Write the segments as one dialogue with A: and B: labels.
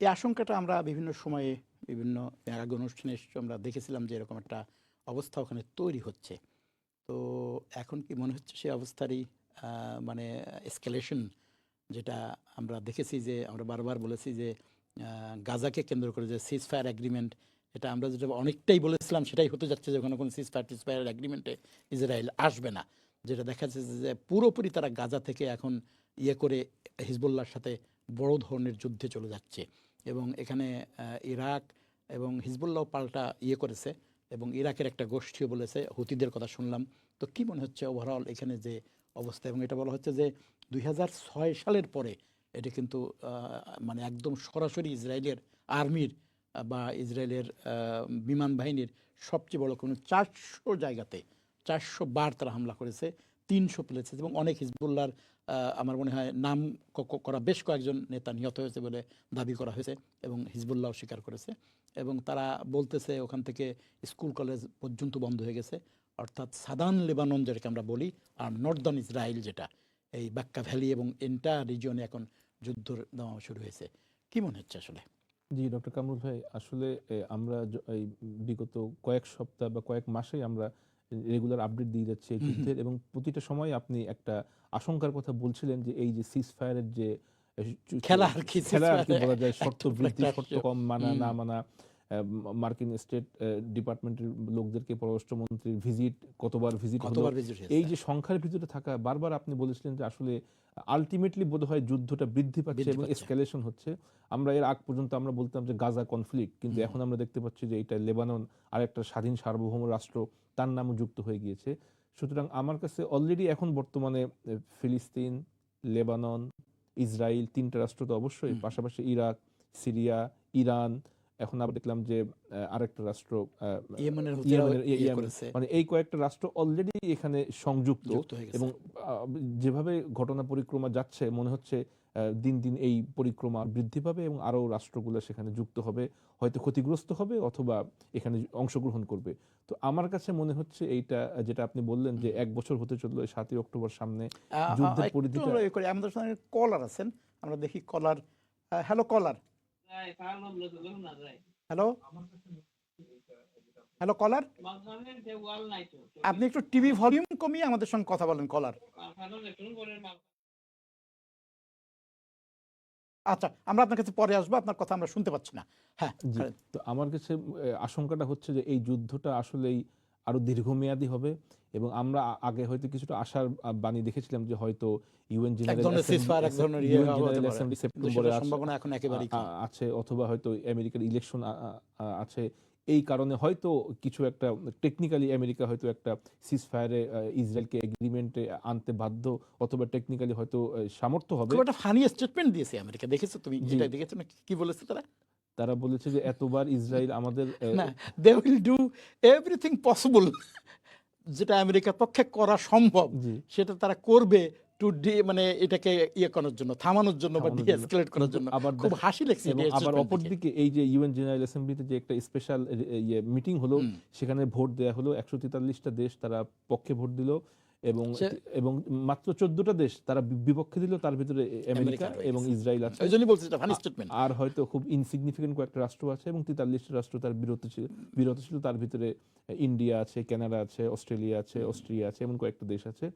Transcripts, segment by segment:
A: এই আশঙ্কাটা আমরা বিভিন্ন সময়ে, বিভিন্ন আগে অনুষ্ঠানে আমরা দেখেছিলাম যে এরকম একটা অবস্থা ওখানে তৈরি হচ্ছে। তো এখন কি মনে হচ্ছে সেই অবস্থারই মানে এসকেলেশন যেটা আমরা দেখেছি যে, আমরা বারবার বলেছি যে গাজাকে কেন্দ্র করে যে সিজ ফায়ার অ্যাগ্রিমেন্ট এটা আমরা যেটা অনেকটাই বলেছিলাম সেটাই হতে যাচ্ছে যে কোনো কোনো সিজ ফায়ার টিজ ফায়ার অ্যাগ্রিমেন্টে ইসরায়েল আসবে না। যেটা দেখা যাচ্ছে যে পুরোপুরি তারা গাজা থেকে এখন ইয়ে করে হিজবুল্লাহর সাথে বড় ধরনের যুদ্ধে চলে যাচ্ছে এবং এখানে ইরাক এবং হিজবুল্লাহ পাল্টা ইয়ে করেছে এবং ইরাকের একটা গোষ্ঠীও বলেছে, হুতিদের কথা শুনলাম। তো কি মনে হচ্ছে ওভারঅল এখানে যে অবস্থা? এবং এটা বলা হচ্ছে যে দুই হাজার ছয় সালের পরে এটা কিন্তু মানে একদম সরাসরি ইসরায়েলের আর্মির বা ইসরায়েলের বিমান বাহিনীর সবচেয়ে বড় কোনো চারশো জায়গাতে চারশো বার তারা হামলা করেছে, তিনশো প্লেসে এবং অনেক হিজবুল্লার আমার মনে হয় নাম করা বেশ কয়েকজন নেতা নিহত হয়েছে বলে দাবি করা হয়েছে এবং হিজবুল্লাহ স্বীকার করেছে এবং তারা বলতেছে ওখান থেকে স্কুল কলেজ পর্যন্ত বন্ধ হয়ে গেছে। অর্থাৎ সাদান লেবানন যেটাকে আমরা বলি আর নর্দার্ন ইসরায়েল যেটা, এই বাক্কা ভ্যালি এবং এন্টার রিজিয়নে এখন যুদ্ধ দেওয়া শুরু হয়েছে। কি মনে হচ্ছে আসলে?
B: জি, ডক্টর কামরুল ভাই, আসলে আমরা এই বিগত কয়েক সপ্তাহ বা কয়েক মাসেই আমরা রেগুলার আপডেট দিয়ে যাচ্ছে এই। যুদ্ধের এবং প্রতিটা সময় আপনি একটা আশঙ্কার কথা বলছিলেন যে এই যে সিজ ফায়ারের যে
A: খেলা আর কি,
B: খেলা আর কি বলা যায় শর্ত বৃদ্ধি শর্ত কম মানা না মানা মার্কিন স্টেট ডিপার্টমেন্টের লোকদেরকে পররাষ্ট্রমন্ত্রীর ভিজিট কতবার ভিজিট
A: কতবার ভিজিট
B: এই যে সংখ্যার ভিতরে থাকা বারবার আপনি বলেছিলেন যে আসলে আলটিমেটলি বোধহয় যুদ্ধটা বৃদ্ধি পাচ্ছে এবং। এসকালেশন হচ্ছে। আমরা এর আগ পর্যন্ত আমরা বলতাম যে গাজা কনফ্লিক্ট কিন্তু এখন আমরা দেখতে পাচ্ছি যে এটা লেবানন আর একটা স্বাধীন সার্বভৌম রাষ্ট্র তার নামও যুক্ত হয়ে গিয়েছে। সুতরাং আমার কাছে অলরেডি এখন বর্তমানে ফিলিস্তিন লেবানন ইসরায়েল তিনটা রাষ্ট্র তো অবশ্যই পাশাপাশি ইরাক সিরিয়া ইরান এখন আবার দেখলাম যে আরেকটা রাষ্ট্র
A: ইয়ে। করেছে।
B: মানে এই কয়েকটা রাষ্ট্র অলরেডি এখানে সংযুক্ত এবং যেভাবে ঘটনা পরিক্রমা যাচ্ছে মনে হচ্ছে দিন দিন এই পরিক্রমা বৃদ্ধি পাবে এবং আরও রাষ্ট্রগুলো সেখানে যুক্ত হবে হয়তো ক্ষতিগ্রস্ত হবে অথবা এখানে অংশগ্রহণ করবে। তো আমার কাছে মনে হচ্ছে এইটা যেটা আপনি বললেন যে এক বছর হতে চলল সাতই অক্টোবর সামনে যুদ্ধের পরিধিটা-
A: ইয়ে আমাদের সঙ্গে কলার আছেন আমরা দেখি caller hello caller. Hello? Hello caller? আপনি একটু টিভি ভলিউম কমিয়ে আমাদের সঙ্গে কথা বলেন কলার। আচ্ছা আমরা আপনার কাছে পরে আসব আপনার কথা আমরা শুনতে পাচ্ছি না। হ্যাঁ
B: তো আমার কাছে আশঙ্কাটা হচ্ছে যে এই যুদ্ধটা আসলেই আরও দীর্ঘমেয়াদী হবে এবং আমরা আগে হয়তো কিছুটা আশার বাণী দেখেছিলাম যে হয়তো ইউএন জেনারেল
A: ইয়ে সেটার
B: আছে- অথবা হয়তো আমেরিকার ইলেকশন আছে। এই কারণে হয়তো কিছু একটা টেকনিক্যালি আমেরিকা হয়তো একটা সিজ ফায়ারে ইসরায়েলকে এগ্রিমেন্টে আনতে বাধ্য অথবা টেকনিক্যালি হয়তো সামর্থ্য হবে।
A: একটা ফানি স্টেটমেন্ট দিয়েছে আমেরিকা। দেখেছ তুমি। এটা দেখেছ না কি বলেছে তারা?
B: তারা বলেছে যে এতবার ইসরায়েল আমাদের
A: they will do everything possible যেটা আমেরিকার পক্ষে করা সম্ভব সেটা তারা করবে টু ডি মানে এটাকে ইয়ে করার জন্য থামানোর জন্য বা। ডিএসকেলেট করার জন্য
B: আবার
A: খুব হাসি লাগছে
B: আবার। অপরদিকে এই যে ইউএন জেনারেল অ্যাসেম্বলিতে যে একটা স্পেশাল ইয়ে মিটিং হলো সেখানে ভোট দেয়া হলো একশো তেতাল্লিশটা দেশ তারা পক্ষে ভোট দিল এবং এবং মাত্র চোদ্দটা দেশ তারা বিপক্ষে দিল তার ভিতরে আমেরিকা এবং ইসরায়েল আছে।
A: ওই জন্যই বলছি স্টেটমেন্ট
B: আর হয়তো খুব ইনসিগনিফিকেন্ট কয়েকটা রাষ্ট্র আছে এবং তেতাল্লিশটা রাষ্ট্র তার বিরত ছিল। বিরত ছিল তার ভিতরে ইন্ডিয়া আছে কানাডা আছে অস্ট্রেলিয়া আছে অস্ট্রিয়া আছে এমন কয়েকটা দেশ আছে।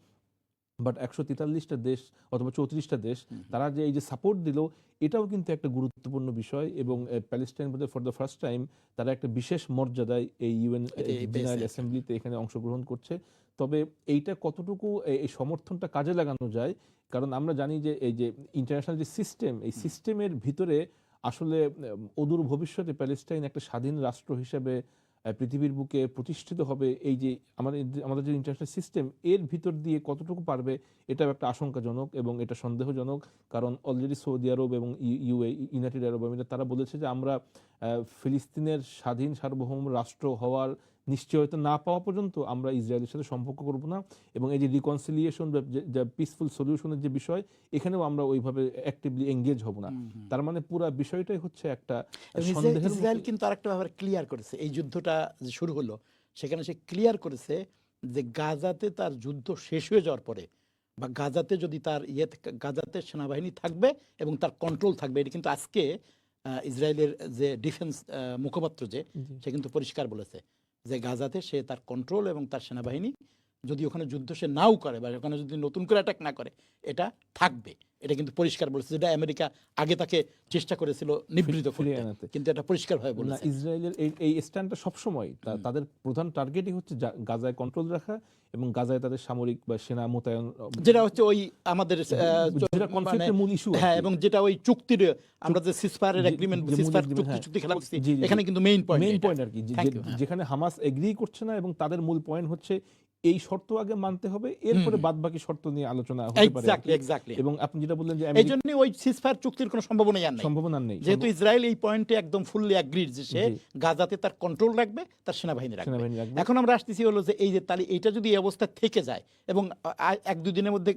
B: বাট একশো তেতাল্লিশটা দেশ অথবা চৌত্রিশটা দেশ তারা যে এই যে সাপোর্ট দিল এটাও কিন্তু একটা গুরুত্বপূর্ণ বিষয় এবং Palestine for the first time তারা একটা বিশেষ মর্যাদায় এই ইউএন জেনারেল অ্যাসেম্বলিতে এখানে অংশগ্রহণ করছে। তবে এইটা কতটুকু এই সমর্থনটা কাজে লাগানো যায়? কারণ আমরা জানি যে এই যে ইন্টারন্যাশনাল যে সিস্টেম এই সিস্টেমের ভিতরে আসলে অদূর ভবিষ্যতে প্যালেস্টাইন একটা স্বাধীন রাষ্ট্র হিসেবে পৃথিবীর বুকে প্রতিষ্ঠিত হবে এই যে আমাদের আমাদের যে ইন্টারন্যাশনাল সিস্টেম এর ভিতর দিয়ে কতটুকু পারবে এটা একটা আশঙ্কাজনক এবং এটা সন্দেহজনক। কারণ অলরেডি সৌদি আরব এবং ইউএ ইউনাইটেড আরব আমিরাত, তারা বলেছে যে আমরা ফিলিস্তিনের স্বাধীন সার্বভৌম রাষ্ট্র হওয়ার নিশ্চয়তা না পাওয়া পর্যন্ত আমরা ইসরায়েলের সাথে সম্পর্ক করব না। এবং এই যে রিকনসিলিয়েশন যা পিসফুল সলিউশনের যে বিষয় এখানেও আমরা ওইভাবে অ্যাক্টিভলি এঙ্গেজ হব না। তার মানে পুরো বিষয়টাই হচ্ছে একটা
A: ইসরায়েল- কিন্তু আরেকটা ব্যাপারে ক্লিয়ার করেছে। এই যুদ্ধটা যে শুরু হলো সেখানে সে ক্লিয়ার করেছে যে গাজাতে তার যুদ্ধ শেষ হয়ে যাওয়ার পরে বা গাজাতে যদি তার ইয়ে গাজাতে সেনাবাহিনী থাকবে এবং তার কন্ট্রোল থাকবে এটা কিন্তু আজকে ইসরায়েলের যে ডিফেন্স মুখপাত্র যে সে কিন্তু পরিষ্কার বলেছে। যে গাজাতে সে তার কন্ট্রোল এবং তার সেনাবাহিনী যদি ওখানে যুদ্ধ সে নাও করে বা ওখানে যদি নতুন করে অ্যাটাক না করে এটা থাকবে। এটা কিন্তু পরিষ্কার বলেছে যেটা আমেরিকা আগে তাকে চেষ্টা করেছিল নিবৃত করতে। কিন্তু এটা পরিষ্কারভাবে
B: না
A: বলেছে।
B: ইসরায়েলের এই এই স্ট্যান্ডটা সবসময় তাদের প্রধান টার্গেটই হচ্ছে গাজায় কন্ট্রোল রাখা এবং গাজায় তাদের সামরিক বা সেনা মোতায়েন
A: যেটা হচ্ছে ওই আমাদের
B: যেটা
A: মানে-
B: মূল ইস্যু
A: হ্যাঁ এবং যেটা ওই চুক্তির আমরা যে সিসফায়ারের এগ্রিমেন্ট সিসফায়ার চুক্তি
B: হ্যাঁ।
A: চুক্তি খেলা এখানে কিন্তু মেইন পয়েন্ট
B: মেইন পয়েন্ট আর কি।
A: হ্যাঁ।
B: যেখানে হামাস এগ্রি করছে না এবং তাদের মূল পয়েন্ট হচ্ছে এই শর্ত আগে মানতে হবে এরপরে বাদ বাকি শর্ত নিয়ে আলোচনা হতে পারে এবং আপনি যেটা বললেন যে
A: এই জন্য ওই সিসফায়ার চুক্তির কোনো সম্ভাবনাই আর নাই।
B: সম্ভাবনা নেই।
A: যেহেতু ইসরায়েল এই পয়েন্টে একদম ফুললি অ্যাগ্রিড যে সে গাজাতে তার কন্ট্রোল রাখবে তার সেনাবাহিনী রাখবে। এখন আমরা আসতেছি হলো যে এই যে তাহলে এইটা যদি এই অবস্থা থেকে যায় এবং এক দুই দিনের মধ্যে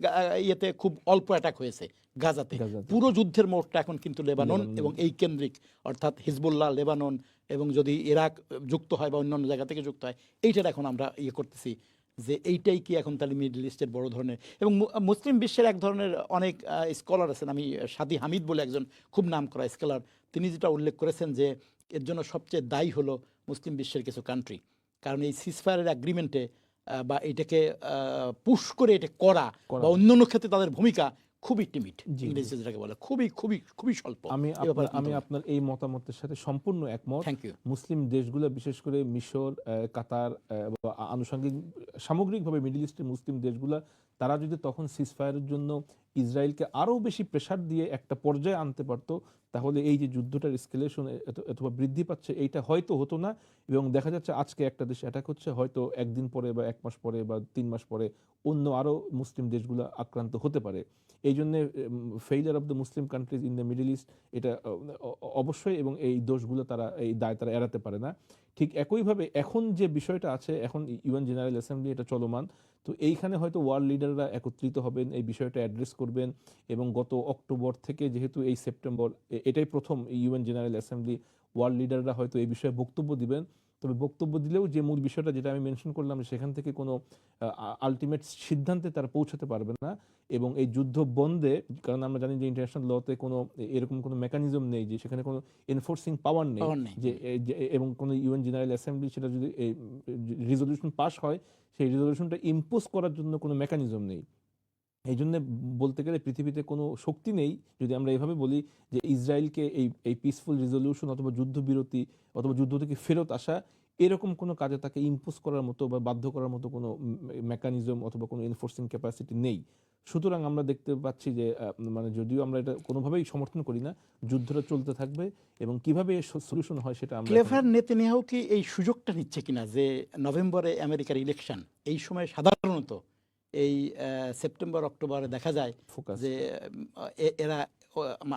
A: ইয়েতে খুব অল্প অ্যাটাক হয়েছে গাজাতে। পুরো যুদ্ধের মোড়টা এখন কিন্তু লেবানন
B: লেবানন।
A: এবং এই কেন্দ্রিক অর্থাৎ হিজবুল্লাহ লেবানন এবং যদি ইরাক যুক্ত হয় বা অন্যান্য জায়গা থেকে যুক্ত হয় এইটার এখন আমরা ইয়ে করতেছি যে এইটাই কি এখন তাহলে মিডল ইস্টের বড় ধরনের? এবং মুসলিম বিশ্বের এক ধরনের অনেক স্কলার আছেন। আমি সাদি হামিদ বলে একজন খুব নাম করা স্কলার তিনি যেটা উল্লেখ করেছেন যে এর জন্য সবচেয়ে দায়ী হলো মুসলিম বিশ্বের কিছু কান্ট্রি কারণ এই সিসফায়ারের অ্যাগ্রিমেন্টে বা এটাকে পুশ করে এটা করা
B: করা।
A: অন্য অন্য ক্ষেত্রে তাদের ভূমিকা খুবই টিমিট ইংরেজিতে যেটাকে বলে খুবই খুবই খুবই স্বল্প।
B: আমি আমি আপনার এই মতামতের সাথে সম্পূর্ণ একমত।
A: থ্যাংক ইউ
B: মুসলিম দেশগুলো বিশেষ করে মিশর কাতার আনুষঙ্গিক সামগ্রিকভাবে মিডল ইস্টের মুসলিম দেশগুলো তারা যদি তখন সিজফায়ারের জন্য ইসরায়েলকে আরও বেশি প্রেসার দিয়ে একটা পর্যায়ে আনতে পারতো তাহলে এই যে যুদ্ধটার স্কেলেশন অথবা বৃদ্ধি পাচ্ছে এইটা হয়তো হতো না। এবং দেখা যাচ্ছে আজকে একটা দেশ অ্যাটাক হচ্ছে হয়তো একদিন পরে বা এক মাস পরে বা তিন মাস পরে অন্য আরও মুসলিম দেশগুলো আক্রান্ত হতে পারে। এই জন্য failure of the Muslim countries in the Middle East এটা অবশ্যই এবং এই দোষগুলো তারা, এই দায় তারা এড়াতে পারে না। ঠিক একইভাবে এখন যে বিষয়টা আছে, এখন ইউএন জেনারেল অ্যাসেম্বলি এটা চলমান, তো এইখানে হয়তো ওয়ার্ল্ড লিডাররা একত্রিত হবেন, এই বিষয়টা অ্যাড্রেস করবেন এবং গত অক্টোবর থেকে যেহেতু এই সেপ্টেম্বর এটাই প্রথম ইউএন জেনারেল অ্যাসেম্বলি ওয়ার্ল্ড লিডাররা হয়তো এই বিষয়ে বক্তব্য দিবেন। তবে বক্তব্য দিলেও যে মূল বিষয়টা যেটা আমি মেনশন করলাম সেখান থেকে কোনো আলটিমেট সিদ্ধান্তে তারা পৌঁছাতে পারবে না এবং এই যুদ্ধ বন্ধে কারণ আমরা জানি যে ইন্টারন্যাশনাল লতে কোনো এরকম কোনো মেকানিজম নেই যে সেখানে কোনো এনফোর্সিং পাওয়ার নেই যে এবং কোনো ইউএন জেনারেল অ্যাসেম্বলি সেটা যদি রিজলিউশন পাস হয় সেই রিজলিউশনটা ইম্পোজ করার জন্য কোনো মেকানিজম নেই। এই জন্য বলতে গেলে পৃথিবীতে কোনো শক্তি নেই যদি আমরা এভাবে বলি যে ইসরায়েলকে এই এই পিসফুল রিজলিউশন অথবা যুদ্ধবিরতি অথবা যুদ্ধ থেকে ফেরত আসা এরকম কোনো কাজে তাকে ইম্পোজ করার মতো বা বাধ্য করার মতো কোনো মেকানিজম অথবা কোনো এনফোর্সিং ক্যাপাসিটি নেই। সুতরাং আমরা দেখতে পাচ্ছি যে মানে যদিও আমরা এটা কোনোভাবেই সমর্থন করি না যুদ্ধটা চলতে থাকবে এবং কীভাবে সলিউশন হয় সেটা আমরা
A: ক্লেভার নেতানিয়াহু কি এই সুযোগটা নিচ্ছে কিনা যে নভেম্বরে আমেরিকার ইলেকশন এই সময় সাধারণত এই সেপ্টেম্বর অক্টোবরে দেখা যায়. যে এরা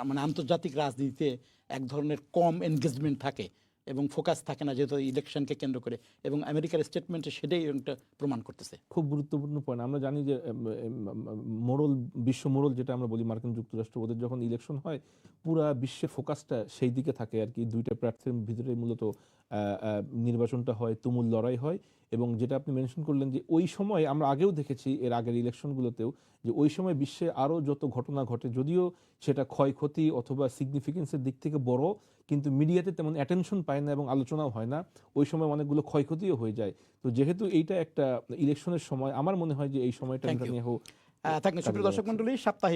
A: মানে আন্তর্জাতিক রাজনীতিতে এক ধরনের কম এনগেজমেন্ট থাকে এবং ফোকাস থাকে না যেহেতু ইলেকশনকে কেন্দ্র করে এবং আমেরিকার স্টেটমেন্টে সেটাই একটা প্রমাণ করতেছে।
B: খুব গুরুত্বপূর্ণ পয়েন্ট আমরা জানি যে মোরল বিশ্ব মোরল যেটা আমরা বলি মার্কিন যুক্তরাষ্ট্র ওদের যখন ইলেকশন হয় পুরা বিশ্বের ফোকাসটা সেই দিকে থাকে আর কি। দুইটা প্রার্থীর ভিতরে মূলত নির্বাচনটা হয় তুমুল লড়াই হয় এবং যেটা আপনি মেনশন করলেন যে ওই সময় আমরা আগেও দেখেছি এর আগের ইলেকশনগুলোতেও যে ওই সময় বিশ্বে আরও যত ঘটনা ঘটে যদিও সেটা ক্ষয়ক্ষতি অথবা সিগনিফিকেন্সের দিক থেকে বড় কিন্তু মিডিয়াতে তেমন অ্যাটেনশন পায় না এবং আলোচনাও হয় না। ওই সময় অনেকগুলো ক্ষয়ক্ষতিও হয়ে যায়। তো যেহেতু এইটা একটা ইলেকশনের সময় আমার মনে হয় যে এই সময়টা
A: Thank
B: হোক।
A: থাকেন সুপ্রিয় দর্শক মন্ডলী সাপ্তাহিক